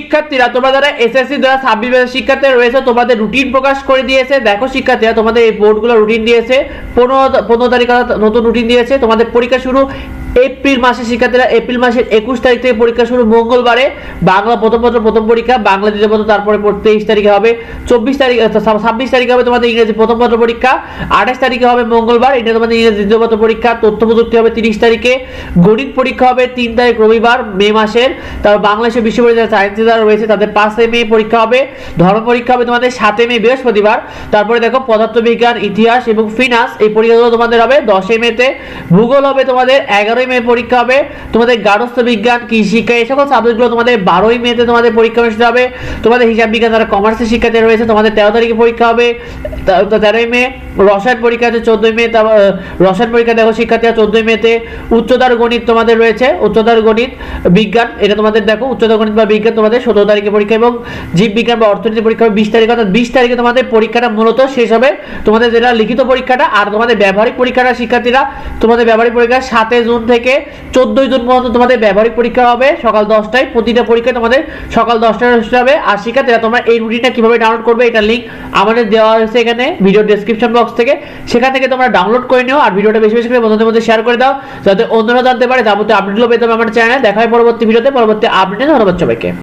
শিক্ষার্থীরা তোমরা যারা এসএসসি দ্বারা ছাব্বিশ হাজার শিক্ষার্থীরা রয়েছে, তোমাদের রুটিন প্রকাশ করে দিয়েছে। দেখো শিক্ষার্থীরা, তোমাদের এই বোর্ডগুলো রুটিন দিয়েছে। পনেরো পনেরো তারিখ নতুন রুটিন দিয়েছে। তোমাদের পরীক্ষা শুরু এপ্রিল মাসে শিক্ষার্থীরা এপ্রিল মাসের একুশ তারিখ থেকে পরীক্ষা শুরু, মঙ্গলবারে বাংলা প্রথম পত্র, প্রথম পরীক্ষা, বাংলা দ্বিতীয় পত্র, তারপরে তেইশ তারিখে হবে, চব্বিশ তারিখ ছাব্বিশ তারিখে হবে তোমাদের ইংরেজি প্রথম পত্র পরীক্ষা, আঠাশ তারিখে হবে মঙ্গলবার, এটা তোমাদের ইংরেজি দ্বিতীয় পত্র পরীক্ষা, তথ্য প্রযুক্তি হবে তিরিশ তারিখে, গণিত পরীক্ষা হবে তিন তারিখ রবিবার, মে মাসের, তারপর বাংলাদেশের বিশ্ববিদ্যালয় সায়েন্স যারা রয়েছে তাদের পাঁচে মে পরীক্ষা হবে, ধর্ম পরীক্ষা হবে তোমাদের সাতে মে, বৃহস্পতিবার, তারপরে দেখো পদার্থবিজ্ঞান, ইতিহাস এবং ফিনান্স এই পরীক্ষাগুলো তোমাদের হবে দশই মেতে ভূগোল হবে তোমাদের এগারোই মে পরীক্ষা হবে। তোমাদের গার্হস্থ্য বিজ্ঞান কৃষিকা এই সকল সাবজেক্টগুলো তোমাদের বারোই মেতে তোমাদের পরীক্ষা অনুষ্ঠিত হবে। তোমাদের হিসাব বিজ্ঞান যারা কমার্সের শিক্ষার্থী রয়েছে, তোমাদের তেরো তারিখে পরীক্ষা হবে। তেরোই মে। রসায়ন পরীক্ষা আছে চোদ্দই মে রসায়ন পরীক্ষা দেখো শিক্ষার্থীরা চোদ্দই মেতে উচ্চতর গণিত তোমাদের রয়েছে, উচ্চতর গণিত, বিজ্ঞান, এটা তোমাদের দেখো, উচ্চতর গণিত বা বিজ্ঞান তোমাদের সতেরো তারিখে পরীক্ষা এবং জীব বিজ্ঞান বা অর্থনীতি পরীক্ষা হবে বিশ তারিখ, অর্থাৎ বিশ তারিখে তোমাদের পরীক্ষাটা মূলত শেষ হবে। তোমাদের যেটা লিখিত পরীক্ষাটা আর তোমাদের ব্যবহারিক পরীক্ষাটা শিক্ষার্থীরা, তোমাদের ব্যবহারিক পরীক্ষা সাতই জুন থেকে চোদ্দই জুন পর্যন্ত তোমাদের ব্যবহারিক পরীক্ষা হবে, সকাল দশটায়। প্রতিটা পরীক্ষা তোমাদের সকাল দশটায় হবে। আর শিক্ষার্থীরা তোমরা এই রুটিনটা কীভাবে ডাউনলোড করবে এটা লিঙ্ক আমাদের দেওয়া হয়েছে এখানে ভিডিও ডিসক্রিপশন বক্স থেকে। সেখান থেকে তোমরা ডাউনলোড করে নিও আর ভিডিওটা বেশি বেশি করে বন্ধুদের মধ্যে শেয়ার করে দাও, যাতে অন্যরা জানতে পারে যাবতীয় আপডেটগুলো পেতে হবে আমার চ্যানেলে দেখা হয় পরবর্তী ভিডিওতে পরবর্তী আপডেটে ধন্যবাদ সবাইকে।